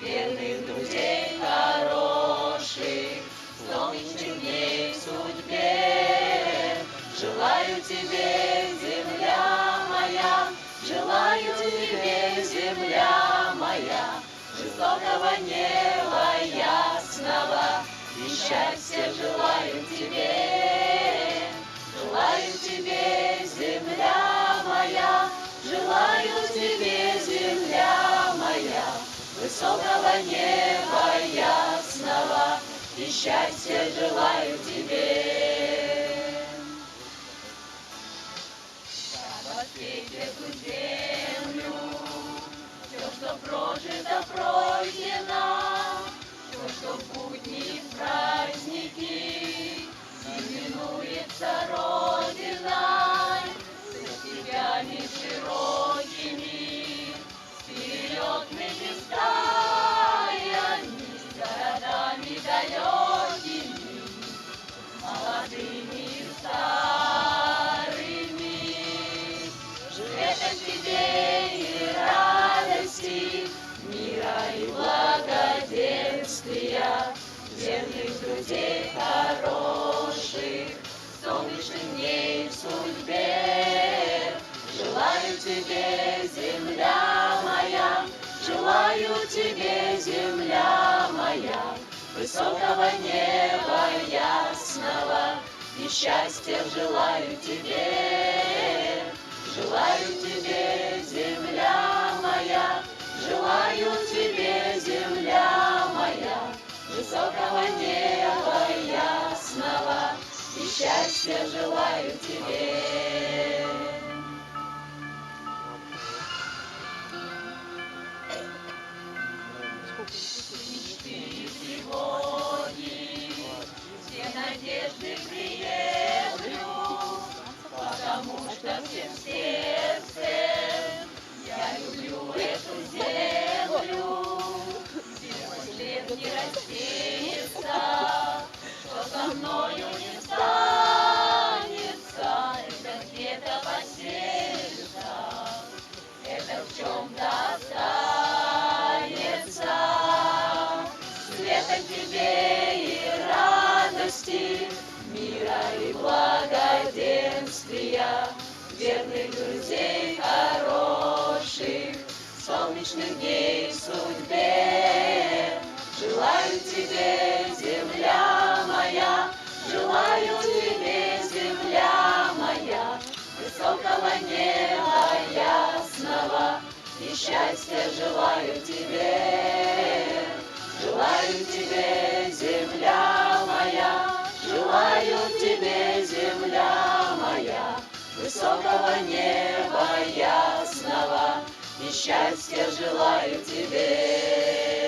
верных друзей хороших, солнечных дней в судьбе. Желаю тебе, земля моя, желаю тебе, земля моя, жестокого неба ясного, и счастья желаю тебе. Желаю тебе, земля моя, желаю высокого неба ясного, и счастья желаю тебе. Воспеть эту землю, все, что прожито, пройдено, все, что в будни, в праздники, именуется Родиной, и благоденствия, верных друзей хороших, солнечных дней в судьбе. Желаю тебе, земля моя, желаю тебе, земля моя, высокого неба ясного, и счастья желаю тебе. Желаю тебе, земля моя, желаю тебе, верных высокого неба ясного, и счастья желаю тебе.